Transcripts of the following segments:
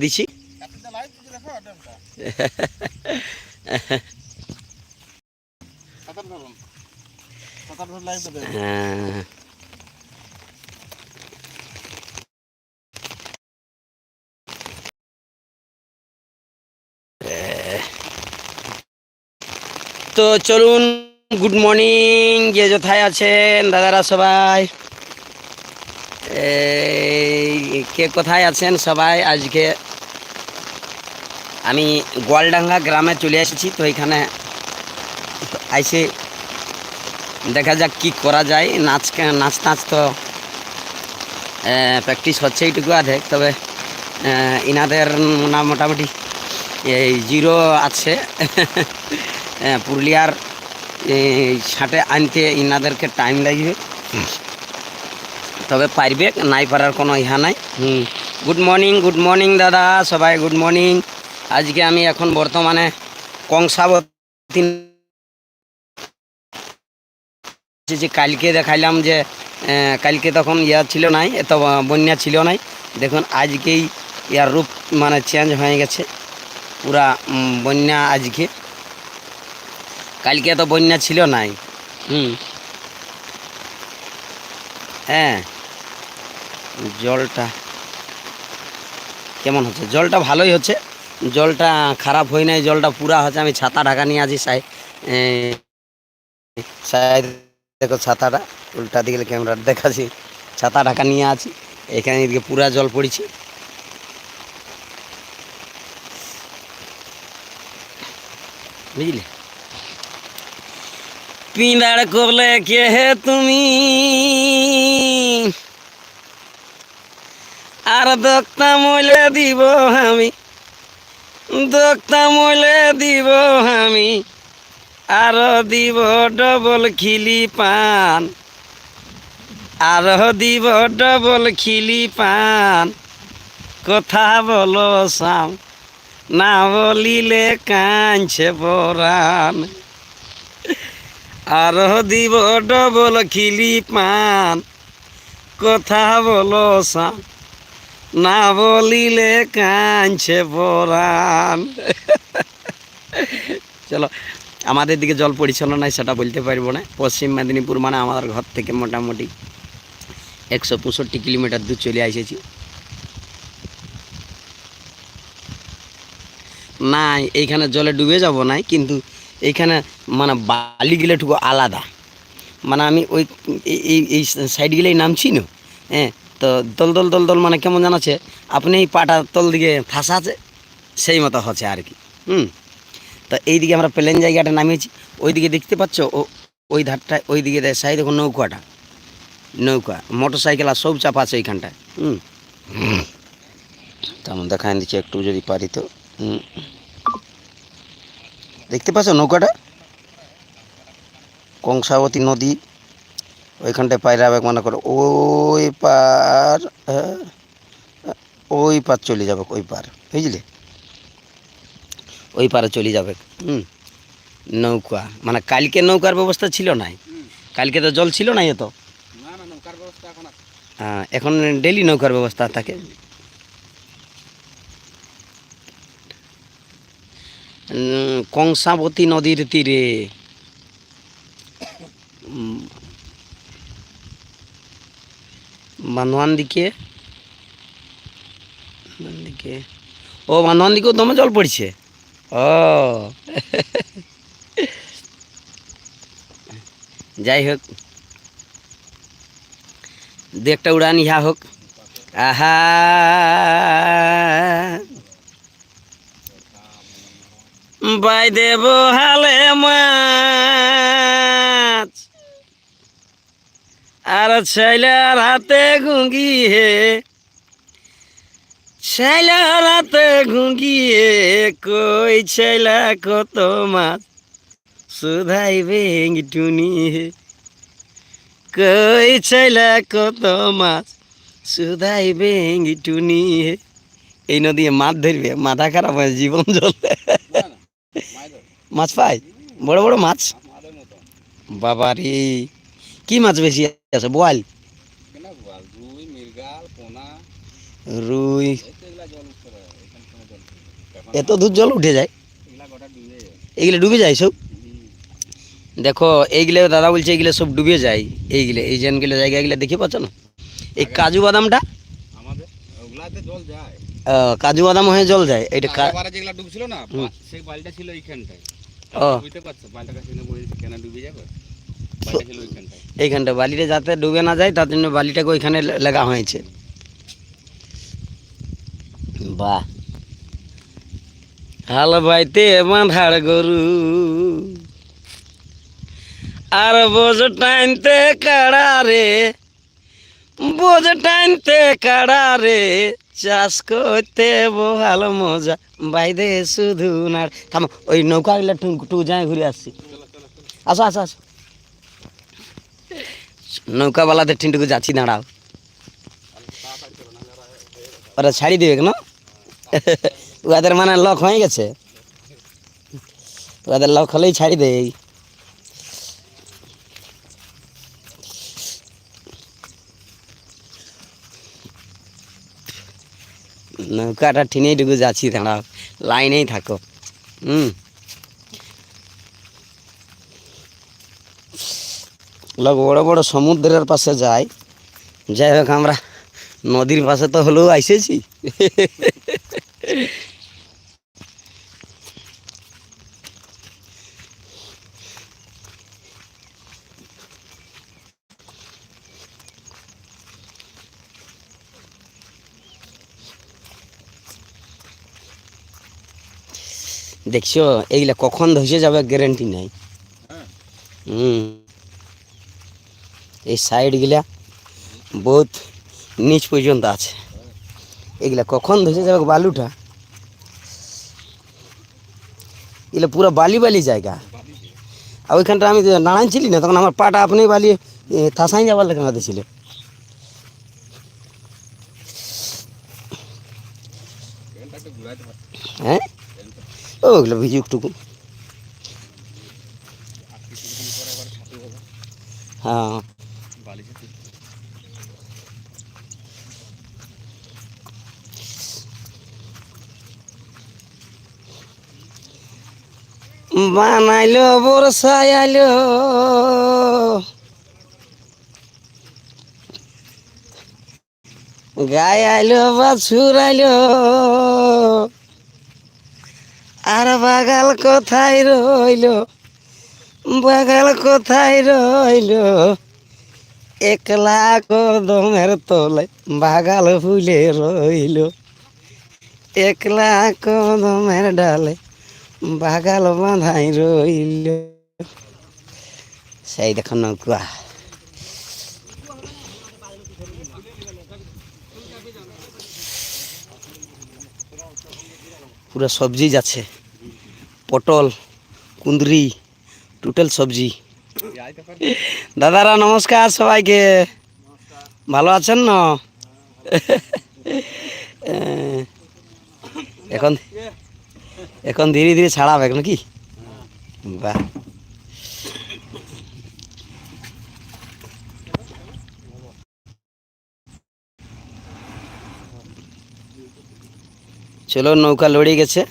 দিছি। হ্যাঁ। তো চলুন গুড মর্নিং যে যথায় আছেন, দাদারা সবাই? কে কোথায় আছেন সবাই? আজকে আমি গোয়ালডাঙ্গা গ্রামে চলে এসেছি, তো এখানে আইসে দেখা যাক কি করা যায়। নাচ নাচ নাচ তো প্র্যাকটিস হচ্ছে এইটুকু আধেক, তবে ইনাদের না মোটামুটি এই জিরো আছে। পুরুলিয়ার ছাটে আনতে ইনাদেরকে টাইম লাগবে। তবে পারবে, নাই পারার কোনো ইহা নাই। গুড মর্নিং গুড মর্নিং দাদা, সবাই গুড মর্নিং আজকে আমি এখন বর্তমানে কংসাবতী যে কালকে দেখাইলাম যে কালকে তখন ইয়া ছিল নাই, এত বন্যা ছিল নাই। দেখুন, আজকেই ইয়ার রূপ মানে চেঞ্জ হয়ে গেছে। পুরা বন্যা আজকে। কালকে তো বন্যা ছিল নাই। হুম। হ্যাঁ। জলটা কেমন হচ্ছে? জলটা ভালোই হচ্ছে। জলটা খারাপ হয় নাই, জলটা পুরা হচ্ছে আমি ছাতা ঢাকা নিয়ে আছি সাই সাইড দেখো ছাতাটা, উল্টা দিকে ক্যামেরা দেখাচ্ছি, ছাতা ঢাকা নিয়ে আছি এখানে এদিকে পুরা জল পড়েছে। বুঝলি? পিঁদার করলে কে হে তুমি? আর দক্তা মইলে দিব আমি দক্তা মইলে দিব আমি। আর দিব ডবল খিলি পান। আর দিব ডবল খিলি পান। কথা বলো সাম, না বলিলে কাঁদছে বরান আর দিব ডবল খিলি পান। কথা বলো সাম না বলিলে কাঁদছে বরান চলো, আমাদের দিকে জল পরিচালনা নাই সেটা বলতে পারব না। পশ্চিম মেদিনীপুর মানে আমাদের ঘর থেকে মোটামুটি একশো পঁয়ষট্টি কিলোমিটার দূর চলে এসেছি না এইখানে জলে ডুবে যাব নাই, কিন্তু এইখানে মানে বালিগুলো একটু আলাদা। মানে আমি ওই, এই- এই সাইডগুলোই নামছি না হ্যাঁ? তো দল দল দল দল মানে কেমন জানাচ্ছে আপনি এই পাটা তল দিকে ফাঁসা আছে, সেই মতো হচ্ছে আর কি। হুম? তা এইদিকে আমরা প্লেন জায়গাটা নামিয়েছি, ওইদিকে দেখতে পাচ্ছ, ও, ওই ধারটা ওই দিকে সাই দেখো নৌকাটা। নৌকা মোটর সাইকেল আর সব চাপা আছে ওইখানটায়। হুম? তেমন দেখায় দিচ্ছি একটু যদি পারি তো। দেখতে পাচ্ছ নৌকাটা? কংসাবতী নদী। ওইখানটায় পায়রা ব্যাগ মনে করো ওই পার হ্যাঁ, ওই পার চলে যাবে ওই পার বুঝলে? ওই পারে চলে যাবে হুম নৌকা মানে কালকে নৌকার ব্যবস্থা ছিল নাই? কালকে তো জল ছিল নাই এত? হ্যাঁ এখন ডেলি নৌকার ব্যবস্থা থাকে? কংসাবতী নদীর তীরে বান্ধবান দিকে দিকে ও বান্ধবান দিকেও দমে জল পড়ছে? ও। যাই হোক, দু একটা উড়ান, ইহা হোক। আহা। বাই দেব হালে মাছ আর ছেলের হাতে ঘুঙ্গি হে ছেলের হাতে ঘুঙ্গিয়ে কই ছেলা কত মাছ সুধাই বেঙ্গ টুনি হে কই ছেলা কত মাছ সুধাই বেঙ্গ টুনি হে এই নদী মাছ ধরবে মাথা খারাপ হয় জীবন চলে মাছ পাই। বড় বড় মাছ? বাবা রে কি মাছ বেশি আছে? বোয়াল? রুই এত দূর জল উঠে যায়? এইগুলো ডুবে যায়। সব? দেখো এইগুলো দাদা বলছে এইগুলো সব ডুবে যায়। এইগুলো এই যেনগুলো জায়গাগুলো দেখে পাচ্ছ না? এই কাজু বাদামটা? আমাদের জল যায়। কাজু বাদাম হয়ে জল যায়। এটা ডুবছিল না সেই বালটা ছিল এইখানটায়। ও। বুঝতে পারছ? বালটা কাছে ডুবে যাবে? এইখানটা বালিটা যাতে ডুবে না যায়, তার জন্য বালিটাকে ওইখানে লাগা হয়েছে। বাহ। হাল বাইতে বাঁধার গরু। আর বোঝ টাইনতে কাড়া রে, বোঝ টাইনতে কাড়া রে, চাষ করতে বহাল মজা। বাইদে শুধু না থাম, ওই নৌকা গেলে টু যায় ঘুরে আসছি। আসো আসো আসো। নৌকাওয়ালাদের টিনটুকু যাচ্ছি, দাঁড়াও। ওরা ছাড়ি দেবে কেন? ওদের মানে লক হয়ে গেছে। ওদের লক হলেই ছাড়ি দেয় নৌকাটা টিনেই ডুবু যাচ্ছি, দাঁড়াও। লাইনেই থাকো। হুম। লোক বড় বড় সমুদ্রের পাশে যায়। যাই হোক আমরা নদীর পাশে তো হলেও আইসেছি। দেখছ এইগুলা কখন ধসে যাবে গ্যারেন্টি নাই। হ্যাঁ। হুম। এই সাইডগুলা বহুত নিচ পর্যন্ত আছে। এগুলা কখন ধসে যাবে বালুটা? এগুলো পুরো বালি বালি জায়গা। আর ওইখানটা আমি নাড়াইছিলি না, তখন আমার পাটা আপনি বালি থাসাই যাবার লেগে মাঝে ছিল। হ্যাঁ? ওগুলো ভিজুক টুকু আর কিছুদিন পরে আবার ছাতু হবে হ্যাঁ বালি ছাতু বানাইলো বরসায় আইলো গায়ে আইলো বাছুর আইলো আর বাগাল কোথায় রইল? বাগাল কোথায় রইল? একলা কদমের তলে বাগাল ফুলে রইল। একলা কদমের ডালে বাগাল বাঁধাই রইল। সেই দেখো নৌকা। পুরো সবজি যাচ্ছে। পটল কুন্দরি টোটাল সবজি। দাদারা, নমস্কার সবাইকে। ভালো আছেন না? এখন এখন ধীরে ধীরে ছাড়াবে নাকি? বাহ। চলো নৌকা লড়ে গেছে।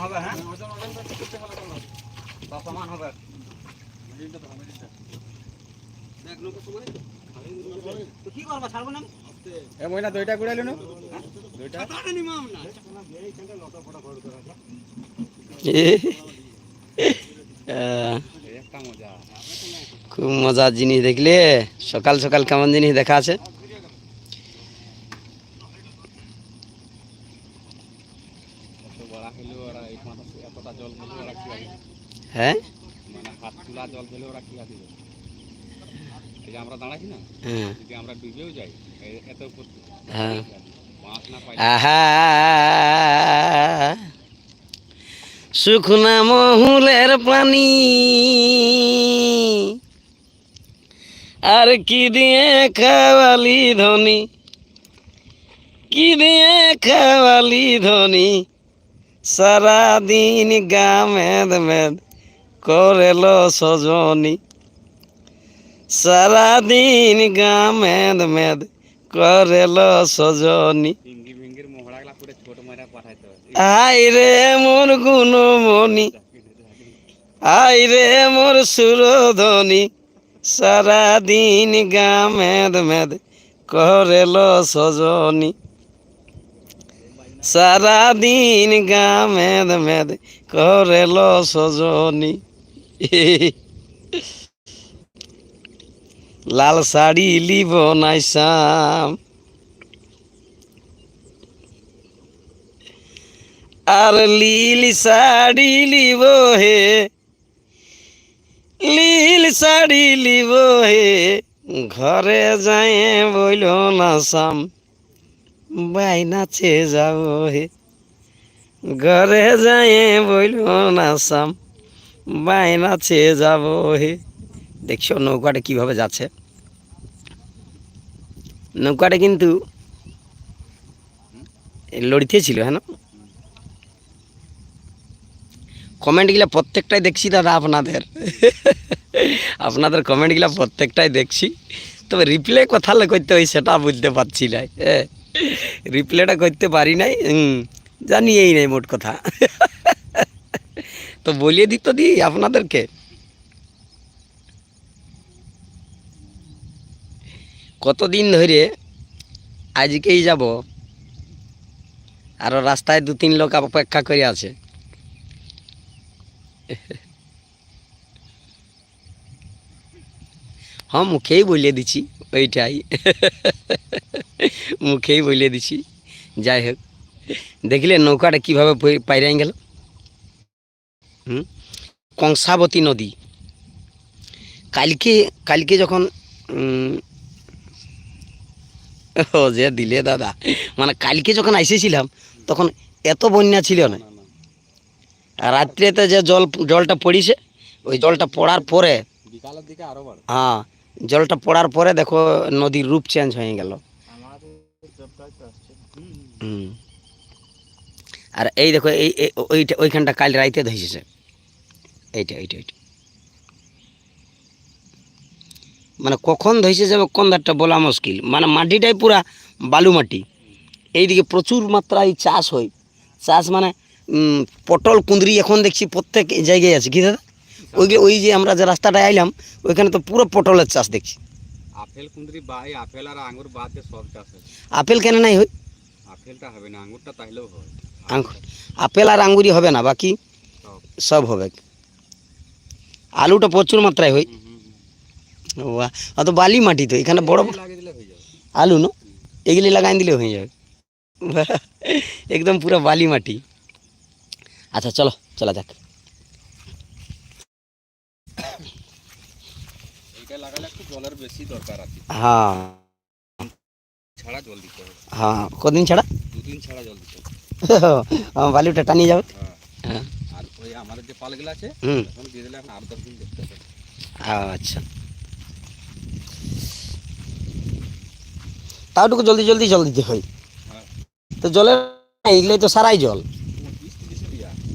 হবে হ্যাঁ সমান হবে এ মইনা দুইটা ঘুরাইলো না দুইটা খুব মজার জিনিস দেখলে সকাল সকাল কেমন জিনিস দেখা আছে এত বড় হইল ওরা এই মাথা এতটা জল হইল ওরা কি আগে হ্যাঁ মানে হাত তোলা জল হইল ওরা কি আগে এই যে আমরা দাঁড়াইছি না হ্যাঁ যদি আমরা ডুবেও যাই এ- এত উপর হ্যাঁ মাছ না পাই আহা শুকনা মহুলের পানি। আর কি দিয়ে খাওয়ালি ধনি? কি দিয়ে খাওয়ালি ধনি? সারাদিন গা মেদ মেদ করেল সজনী। সারাদিন গা মেদ মেদ করেল সজনী ইঙ্গি ভিঙ্গির মোহড়াগুলা পুরো ছোট মারা পাঠাইতে হবে আই রে মোর গুণমণি আই রে মোর সুরধনি সারাদিন গা মেদ মেদ করেল সজনী। সারাদিন গা মেদ মেদ করেল সজনী। লাল শাড়ি লিব নাইসাম আর লীল শাড়ি লিব হে লীল শাড়ি লিব হে ঘরে যাই বইল না সাম বাই নাচে যাব হে। ঘরে যাই বইল না সাম বাই নাচে যাব হে। দেখছ নৌকাটা কীভাবে যাচ্ছে? নৌকাটা কিন্তু লড়িতে ছিল হ্যাঁ না কমেন্টগুলো প্রত্যেকটাই দেখছি দাদা আপনাদের। আপনাদের কমেন্টগুলো প্রত্যেকটাই দেখছি। তবে রিপ্লাই কথা করতে হয় সেটা বুঝতে পারছি না রিপ্লাইটা করতে পারি নাই জানি এই নাই মোট কথা। তো বলিয়ে দিত দি আপনাদেরকে। কতদিন ধরে আজকেই যাব আরও রাস্তায় দু তিন লোক অপেক্ষা করে আছে। হ্যাঁ মুখেই বলিয়ে দিছি ওইটাই মুখেই বলিয়ে দিছি যাই হোক দেখলে নৌকাটা কীভাবে পাইরাই গেল হুম কংসাবতী নদী কালকে কালকে যখন ও যে দিলে দাদা মানে কালকে যখন এসেছিলাম তখন এত বন্যা ছিল না রাত্রিতে যে জল জলটা পড়িছে ওই জলটা পড়ার পরে বিকালের দিকে আরও বাড়ে। হ্যাঁ জলটা পড়ার পরে দেখো নদীর রূপ চেঞ্জ হয়ে গেল। আর এই দেখো এই ওইটা ওইখানটা কাল রাইতে ধসেছে। এইটা এইটা এইটা। মানে কখন ধসে যাবে কোন ধারটা বলা মুশকিল। মানে মাটিটাই পুরা বালু মাটি এইদিকে প্রচুর মাত্রায় চাষ হয়। চাষ মানে পটল কুঁদরি এখন দেখছি প্রত্যেক জায়গায় আছে। কি দাদা? ওই ওই যে আমরা যে রাস্তাটায় আইলাম ওইখানে তো পুরো পটলের চাষ দেখছি। আপেল কুঁদরি বা এই আপেল আর বাদ দিয়ে সব চাষ হয় আপেল কেন নাই হয়? আপেলটা হবে না তাহলেও হয়। আঙ্গুর আপেল আর আঙ্গুরি হবে না বাকি সব। হবে। আলুটা প্রচুর মাত্রায় হয়। বাহ অত বালি মাটি তো এখানে বড় আলু না? এগুলি লাগাই দিলে হয়ে যাবে। একদম পুরো বালি মাটি। আচ্ছা চলো চলা যাক। হ্যাঁ। হ্যাঁ কদিন ছাড়া? দুদিন ছাড়া জল দিতে হবে। আমার বালিটা টানিয়ে যাবে। হ্যাঁ। আর ওই আমাদের যে পালগুলো আছে হুম। এখন দিয়ে দিলে এখন আট দশ দিন দেখতে হবে। আচ্ছা। তাওটুকু জলদি জলদি জল দিতে হয়। তো জলের এগুলোই তো সারাই জল।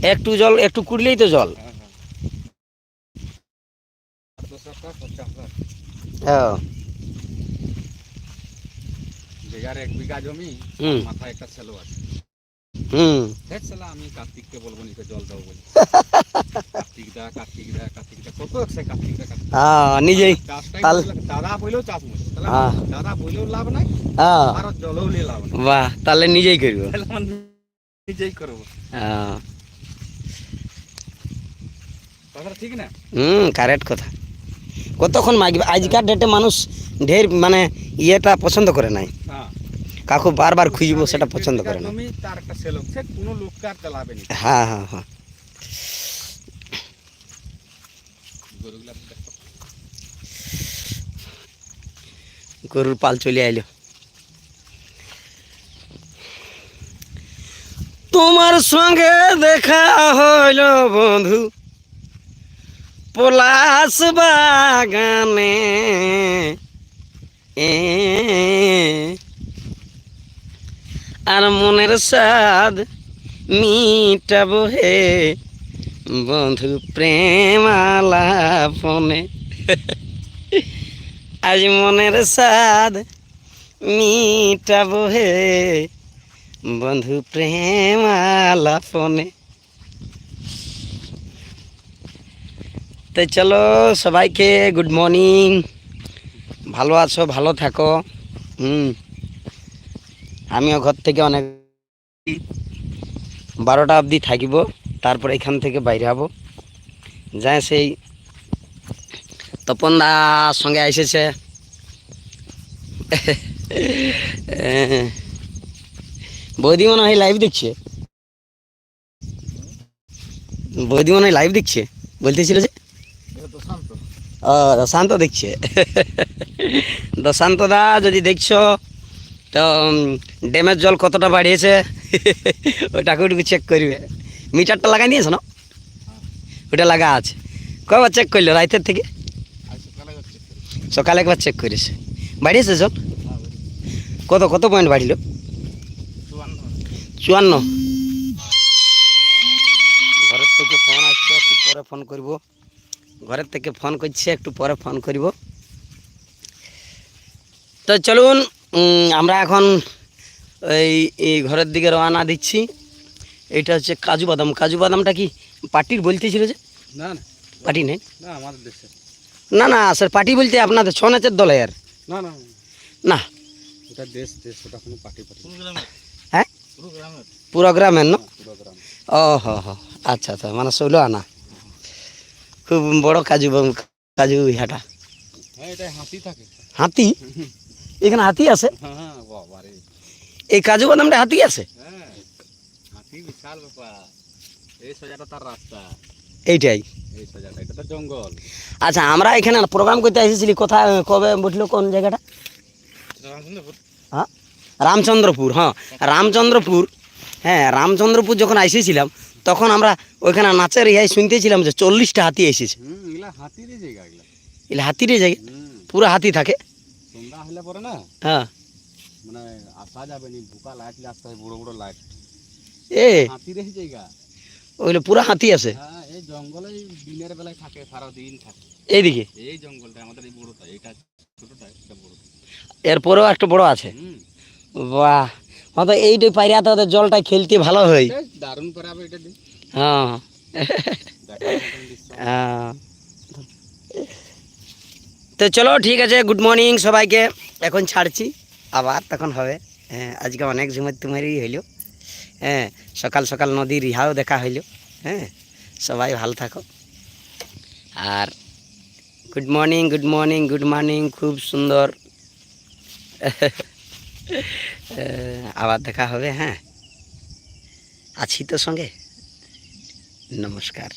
একটু জল একটু কুড়লেই তো জল। হ্যাঁ। আট দশ হাজার টাকা খরচা হবে যে যার এক বিঘা জমি মাথায় একটা সেলো আছে। হুম। আমি কার্তিককে বলব নিকে জল দাও বলে। কার্তিক দা কার্তিক দা কার্তিক দা কত সে কার্তিক দা হ্যাঁ নিজেই। তাহলে- দাদা বইলেও মুশকিল। হ্যাঁ। দাদা বইলেও লাভ নাই হ্যাঁ। আর জলও লাভ নাই। বাহ তাহলে নিজেই করব। নিজেই করব। হ্যাঁ। হুম কারেক্ট কথা। কতক্ষণ মাগবে? আজকার ডেটে মানুষ ঢের মানে ইয়েটা পছন্দ করে নাই। হ্যাঁ। কাকু বারবার খুঁজবো সেটা পছন্দ করে না। হ্যাঁ হ্যাঁ হ্যাঁ। গরুর পাল চলে আইলো। তোমার সঙ্গে দেখা হইল বন্ধু। পলাশ বাগানে। আর মনের স্বাদ মিটাবো হে বন্ধু প্রেম আলাপনে আজ মনের সাদ মিটাবো হে বন্ধু প্রেম আলাপনে তো চলো সবাইকে গুড মর্নিং ভালো আছো, ভালো থাকো। হুম। আমিও ঘর থেকে অনেক বারোটা অবধি থাকিব, তারপর এখান থেকে বাইরে হব। যায় সেই তপন দার সঙ্গে এসেছে। বৌদি মনে হয় লাইভ দেখছে? বৌদি মনে হয় লাইভ দেখছে? বলতেছিল যে শান্ত দেখছে। তো শান্ত দা যদি দেখছ, তো ড্যামের জল কতটা বাড়িয়েছে ওটাকে একটু চেক করবে। মিটারটা লাগাই নিয়েছো, না? ওটা লাগা আছে। কবার চেক করল, রাইতের থেকে? সকালে একবার চেক করেছে। বাড়িয়েছে জল? কত কত পয়েন্ট বাড়িল? চুয়ান্ন। ঘরের থেকে ফোন আসছে পরে ফোন করব। ঘরের থেকে ফোন করছে একটু পরে ফোন করব। তো চলুন আমরা এখন এই ঘরের দিকে রওনা দিচ্ছি। এটা হচ্ছে কাজু বাদাম। কাজু বাদামটা কি পার্টির বলতেছিল যে? না না। পার্টি নেই? না আমাদের দেশে না না স্যার পার্টি বলতে আপনাদের ছ নাচের দলে আর না না না। ওটা দেশ দেশ ওটা কোনো পার্টি পার্টি হ্যাঁ? পুরো গ্রামের। পুরো গ্রামের না? পুরো গ্রাম ও হো হ। আচ্ছা আচ্ছা মানে ষোলো আনা। খুব বড় কাজু কাজু ইহাটা। হ্যাঁ হাতি হাতি? এখানে হাতি আছে? হ্যাঁ হ্যাঁ এই কাজু বাদামটা হাতি আছে? এইটাই। আচ্ছা আমরা এখানে প্রোগ্রাম করতে এসেছিলি কোথায় কবে বসল কোন জায়গাটা? হ্যাঁ রামচন্দ্রপুর হ্যাঁ। রামচন্দ্রপুর হ্যাঁ রামচন্দ্রপুর যখন এসেছিলাম তখন আমরা ওইখানে নাচের ইহাই শুনতেছিলাম যে চল্লিশটা হাতি এসেছে। এগুলা হাতিরই জায়গা পুরো হাতি থাকে। সন্ধ্যা হলে পরে না? হ্যাঁ। মানে আসা যাবে নি ঢুকা লাইট আসতে হয় বড় বড় লাইট এ। হাতিরই জায়গা? ওইগুলো পুরো হাতি আছে। হ্যাঁ এই জঙ্গলে দিনের বেলায় থাকে সারা দিন থাকে। এইদিকে? এই জঙ্গলটা আমাদের এই বড়টা এটা ছোটটা এটা বড় এরপরেও একটা বড় আছে। বাহ। হয়তো এইটাই পাইরা তো জলটা খেলতে ভালো হয়। দারুণ এটা হ্যাঁ। হ্যাঁ। তো চলো ঠিক আছে গুড মর্নিং সবাইকে। এখন ছাড়ছি আবার তখন হবে। হ্যাঁ আজকে অনেক ঝুমার তুমারি হইল। হ্যাঁ সকাল সকাল নদীর রিহাও দেখা হইল। হ্যাঁ সবাই ভালো থাকো। আর good morning good morning good morning খুব সুন্দর। আবার দেখা হবে হ্যাঁ? আছি তো সঙ্গে। নমস্কার।